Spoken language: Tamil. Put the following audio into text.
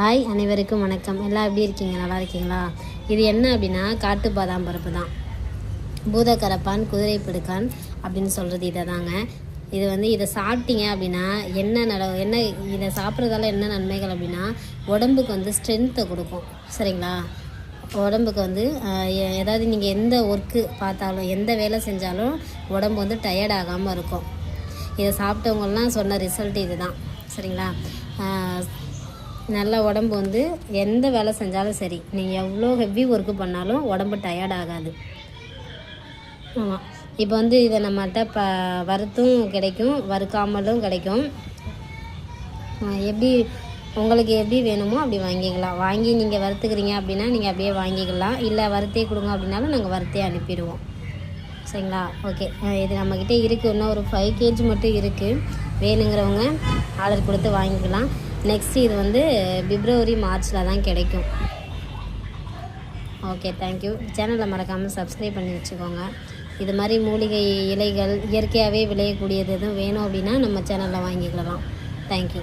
ஹாய் அனைவருக்கும் வணக்கம். எல்லாம் எப்படி இருக்கீங்க? நல்லா இருக்கீங்களா? இது என்ன அப்படின்னா காட்டு பாதாம் பருப்பு தான். பூதக்கரப்பான் குதிரை பிடுக்கான் அப்படின்னு சொல்கிறது இதை தாங்க. இது வந்து இதை சாப்பிட்டீங்க அப்படின்னா என்ன நட என்ன இதை சாப்பிட்றதால என்ன நன்மைகள் அப்படின்னா உடம்புக்கு வந்து ஸ்ட்ரென்த்தை கொடுக்கும். சரிங்களா? உடம்புக்கு வந்து ஏதாவது நீங்கள் எந்த ஒர்க்கு பார்த்தாலும் எந்த வேலை செஞ்சாலும் உடம்பு வந்து டயர்ட் ஆகாமல் இருக்கும். இதை சாப்பிட்டவங்கலாம் சொன்ன ரிசல்ட் இது தான். சரிங்களா? நல்ல உடம்பு வந்து எந்த வேலை செஞ்சாலும் சரி நீங்கள் எவ்வளோ ஹெவி ஒர்க்கு பண்ணாலும் உடம்பு டயர்ட் ஆகாது. ஆமாம் இப்போ வந்து இதை நம்மகிட்ட ப வறுத்தும் கிடைக்கும் வறுக்காமலும் கிடைக்கும். எப்படி உங்களுக்கு எப்படி வேணுமோ அப்படி வாங்கிக்கலாம். வாங்கி நீங்கள் வறுத்துக்கிறீங்க அப்படின்னா நீங்கள் அப்படியே வாங்கிக்கலாம். இல்லை வறுத்தே கொடுங்க அப்படின்னாலும் நாங்கள் வறுத்தே அனுப்பிடுவோம். சரிங்களா? ஓகே. இது நம்மக்கிட்ட இருக்குது இன்னும் ஒரு ஃபைவ் கேஜி மட்டும் இருக்குது வேணுங்கிறவங்க ஆர்டர் கொடுத்து வாங்கிக்கலாம். நெக்ஸ்ட் இது வந்து பிப்ரவரி மார்ச்சில் தான் கிடைக்கும். ஓகே தேங்க்யூ சேனலை மறக்காமல் சப்ஸ்கிரைப் பண்ணி வச்சுக்கோங்க. இது மாதிரி மூலிகை இலைகள் இயற்கையாகவே விளையக்கூடியது எதுவும் வேணும் அப்படின்னா நம்ம சேனலில் வாங்கிக்கலாம். தேங்க்யூ